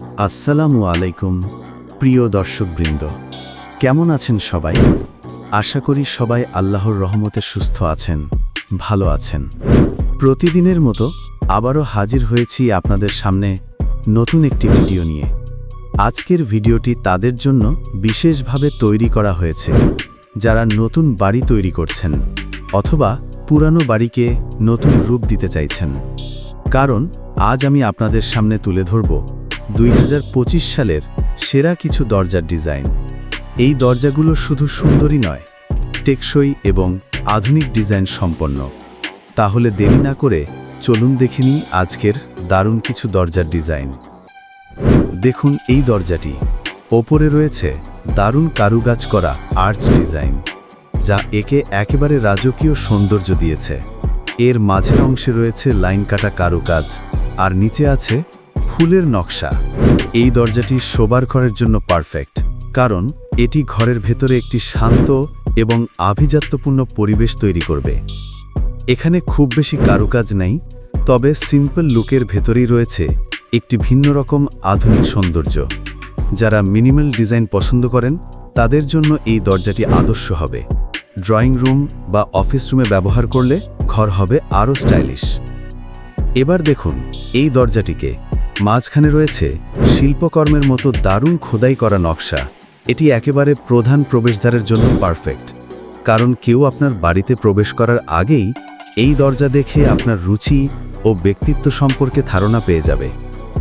আসসালামু আলাইকুম, প্রিয় দর্শকবৃন্দ। কেমন আছেন সবাই? আশা করি সবাই আল্লাহর রহমতে সুস্থ আছেন, ভালো আছেন। প্রতিদিনের মতো আবারও হাজির হয়েছি আপনাদের সামনে নতুন একটি ভিডিও নিয়ে। আজকের ভিডিওটি তাদের জন্য বিশেষভাবে তৈরি করা হয়েছে। যারা নতুন বাড়ি তৈরি করছেন অথবা পুরানো বাড়িকে নতুন রূপ দিতে চাইছেন। কারণ আজ আমি আপনাদের সামনে তুলে ধরব দুই হাজার পঁচিশ সালের সেরা কিছু দরজার ডিজাইন। এই দরজাগুলো শুধু সুন্দরই নয়, টেকসই এবং আধুনিক ডিজাইন সম্পন্ন। তাহলে দেরি না করে চলুন দেখে আজকের দারুণ কিছু দরজার ডিজাইন। দেখুন এই দরজাটি। ওপরে রয়েছে দারুণ কারুকাজ করা আর্চ ডিজাইন, যা একে একেবারে রাজকীয় সৌন্দর্য দিয়েছে। এর মাঝের অংশে রয়েছে লাইন কাটা কারুকাজ, আর নিচে আছে ফুলের নকশা। এই দরজাটি শোবার ঘরের জন্য পারফেক্ট, কারণ এটি ঘরের ভেতরে একটি শান্ত এবং আভিজাত্যপূর্ণ পরিবেশ তৈরি করবে। এখানে খুব বেশি কারুকাজ নেই, তবে সিম্পল লুকের ভেতরেই রয়েছে একটি ভিন্ন রকম আধুনিক সৌন্দর্য। যারা মিনিমাল ডিজাইন পছন্দ করেন, তাদের জন্য এই দরজাটি আদর্শ হবে। ড্রয়িং রুম বা অফিস রুমে ব্যবহার করলে ঘর হবে আরও স্টাইলিশ। এবার দেখুন, এই দরজাটিকে মাঝখানে রয়েছে শিল্পকর্মের মতো দারুণ খোদাই করা নকশা। এটি একেবারে প্রধান প্রবেশদ্বারের জন্য পারফেক্ট। কারণ কেউ আপনার বাড়িতে প্রবেশ করার আগেই এই দরজা দেখে আপনার রুচি ও ব্যক্তিত্ব সম্পর্কে ধারণা পেয়ে যাবে।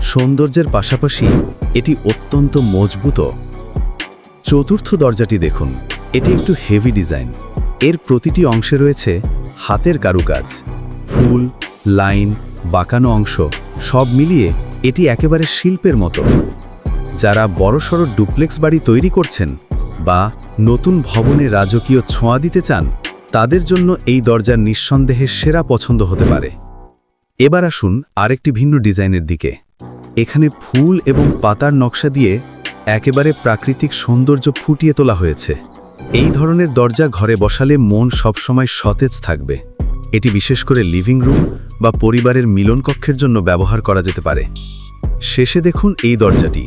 সৌন্দর্যের পাশাপাশি এটি অত্যন্ত মজবুত। চতুর্থ দরজাটি দেখুন। এটি একটু হেভি ডিজাইন। এর প্রতিটি অংশে রয়েছে হাতের কারুকাজ। ফুল, লাইন, বাঁকানো অংশ, সব মিলিয়ে এটি একেবারে শিল্পের মতো। যারা বড়সড় ডুপ্লেক্স বাড়ি তৈরি করছেন বা নতুন ভবনে রাজকীয় ছোঁয়া দিতে চান, তাদের জন্য এই দরজার নিঃসন্দেহে সেরা পছন্দ হতে পারে। এবার আসুন আরেকটি ভিন্ন ডিজাইনের দিকে। এখানে ফুল এবং পাতার নকশা দিয়ে একেবারে প্রাকৃতিক সৌন্দর্য ফুটিয়ে তোলা হয়েছে। এই ধরনের দরজা ঘরে বসালে মন সবসময় সতেজ থাকবে। এটি বিশেষ করে লিভিং রুম বা পরিবারের মিলন কক্ষের জন্য ব্যবহার করা যেতে পারে। শেষে দেখুন এই দরজাটি।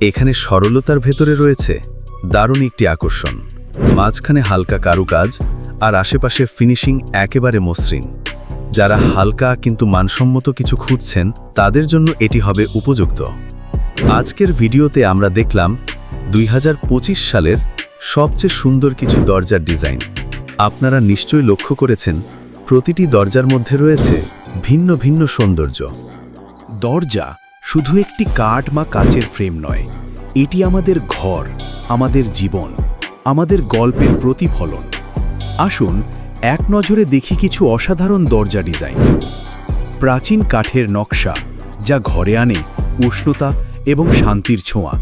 এখানে সরলতার ভেতরে রয়েছে দারুণ একটি আকর্ষণ। মাঝখানে হালকা কারুকাজ আর আশেপাশে ফিনিশিং একেবারে মসৃণ। যারা হালকা কিন্তু মানসম্মত কিছু খুঁজছেন, তাদের জন্য এটি হবে উপযুক্ত। আজকের ভিডিওতে আমরা দেখলাম দুই হাজার পঁচিশ সালের সবচেয়ে সুন্দর কিছু দরজার ডিজাইন। আপনারা নিশ্চয়ই লক্ষ্য করেছেন, প্রতিটি দরজার মধ্যে রয়েছে ভিন্ন ভিন্ন সৌন্দর্য। দরজা শুধু একটি কাঠ বা কাচের ফ্রেম নয়, এটি আমাদের ঘর, আমাদের জীবন, আমাদের গল্পের প্রতিফলন। আসুন, এক নজরে দেখি কিছু অসাধারণ দরজা ডিজাইন। প্রাচীন কাঠের নকশা, যা ঘরে আনে উষ্ণতা এবং শান্তির ছোঁয়া।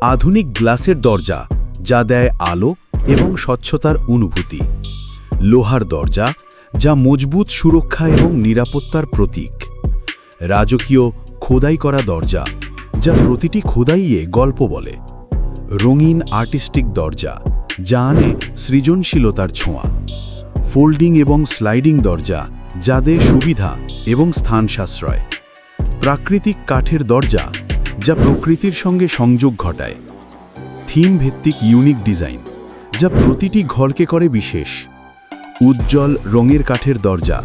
আধুনিক গ্লাসের দরজা, যা দেয় আলো এবং স্বচ্ছতার অনুভূতি। লোহার দরজা, যা মজবুত সুরক্ষা এবং নিরাপত্তার প্রতীক। রাজকীয় খোদাই করা দরজা যা প্রতিটি খোদাইয়ে গল্প বলে। রঙিন আর্টিস্টিক দরজা, যা আনে সৃজনশীলতার ছোঁয়া। ফোল্ডিং এবং স্লাইডিং দরজা, যা দেয় সুবিধা এবং স্থান সাশ্রয়। প্রাকৃতিক কাঠের দরজা, যা প্রকৃতির সঙ্গে সংযোগ ঘটায়। থিম ভিত্তিক ইউনিক ডিজাইন, যা প্রতিটি ঘরকে করে বিশেষ। উজ্জ্বল রঙের কাঠের দরজা,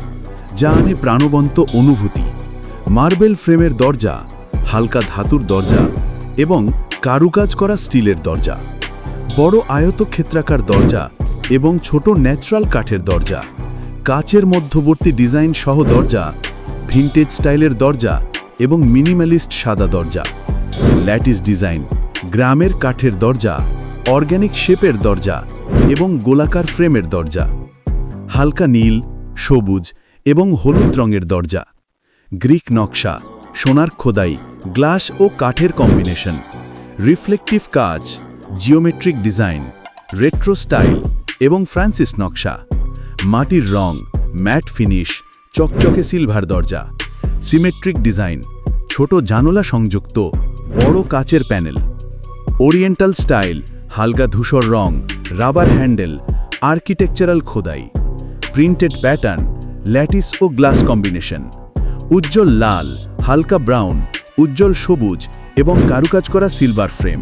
যা আনে প্রাণবন্ত অনুভূতি। মার্বেল ফ্রেমের দরজা, হালকা ধাতুর দরজা এবং কারুকাজ করা স্টিলের দরজা। বড় আয়তক্ষেত্রাকার দরজা এবং ছোট ন্যাচারাল কাঠের দরজা। কাচের মধ্যবর্তী ডিজাইন সহ দরজা, ভিন্টেজ স্টাইলের দরজা এবং মিনিমালিস্ট সাদা দরজা। ল্যাটিস ডিজাইন, গ্রামের কাঠের দরজা, অর্গ্যানিক শেপের দরজা এবং গোলাকার ফ্রেমের দরজা। হালকা নীল, সবুজ এবং হলুদ রঙের দরজা। গ্রিক নকশা, সোনার খোদাই, গ্লাস ও কাঠের কম্বিনেশন, রিফ্লেকটিভ কাজ, জিওমেট্রিক ডিজাইন, রেট্রো স্টাইল এবং ফ্রান্সিস নকশা। মাটির রং, ম্যাট ফিনিশ, চকচকে সিলভার দরজা, সিমেট্রিক ডিজাইন, ছোট জানলা সংযুক্ত, বড় কাচের প্যানেল। ওরিয়েন্টাল স্টাইল, হালকা ধূসর রং, রাবার হ্যান্ডেল, আর্কিটেকচারাল খোদাই, প্রিন্টেড প্যাটার্ন, ল্যাটিস ও গ্লাস কম্বিনেশন। উজ্জ্বল লাল, হালকা ব্রাউন, উজ্জ্বল সবুজ এবং কারুকাজ করা সিলভার ফ্রেম।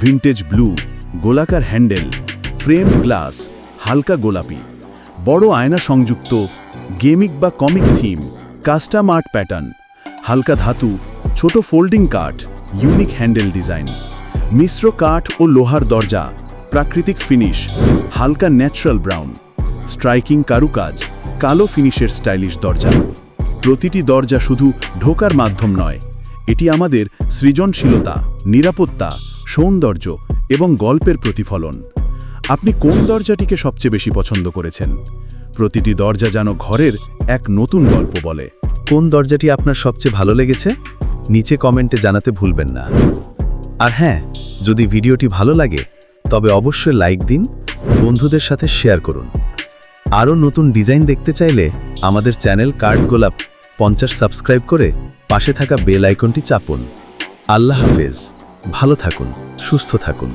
ভিন্টেজ ব্লু গোলাকার হ্যান্ডেল, ফ্রেম গ্লাস, হালকা গোলাপি। বড় আয়না সংযুক্ত, গেমিক বা comic theme, custom art pattern. হালকা ধাতু, ছোট ফোল্ডিং কাঠ, ইউনিক হ্যান্ডেল ডিজাইন। মিশ্র কাঠ ও লোহার দরজা, প্রাকৃতিক ফিনিশ, হালকা ন্যাচারাল ব্রাউন। স্ট্রাইকিং কারুকাজ, কালো ফিনিশের স্টাইলিশ দরজা। প্রতিটি দরজা শুধু ঢোকার মাধ্যম নয়। এটি আমাদের সৃজনশীলতা, নিরাপত্তা, সৌন্দর্য এবং গল্পের প্রতিফলন। আপনি কোন দরজাটিকে সবচেয়ে বেশি পছন্দ করেছেন? প্রতিটি দরজা যেন ঘরের এক নতুন গল্প বলে। কোন দরজাটি আপনার সবচেয়ে ভালো লেগেছে? নিচে কমেন্টে জানাতে ভুলবেন না। আর হ্যাঁ যদি ভিডিওটি ভালো লাগে, তবে অবশ্যই লাইক দিন, বন্ধুদের সাথে শেয়ার করুন। আরও নতুন ডিজাইন দেখতে চাইলে আমাদের চ্যানেল কার্ড গোলাপ পঞ্চাশ সাবস্ক্রাইব করে পাশে থাকা বেল আইকনটি চাপুন। আল্লাহ হাফেজ। ভালো থাকুন, সুস্থ থাকুন।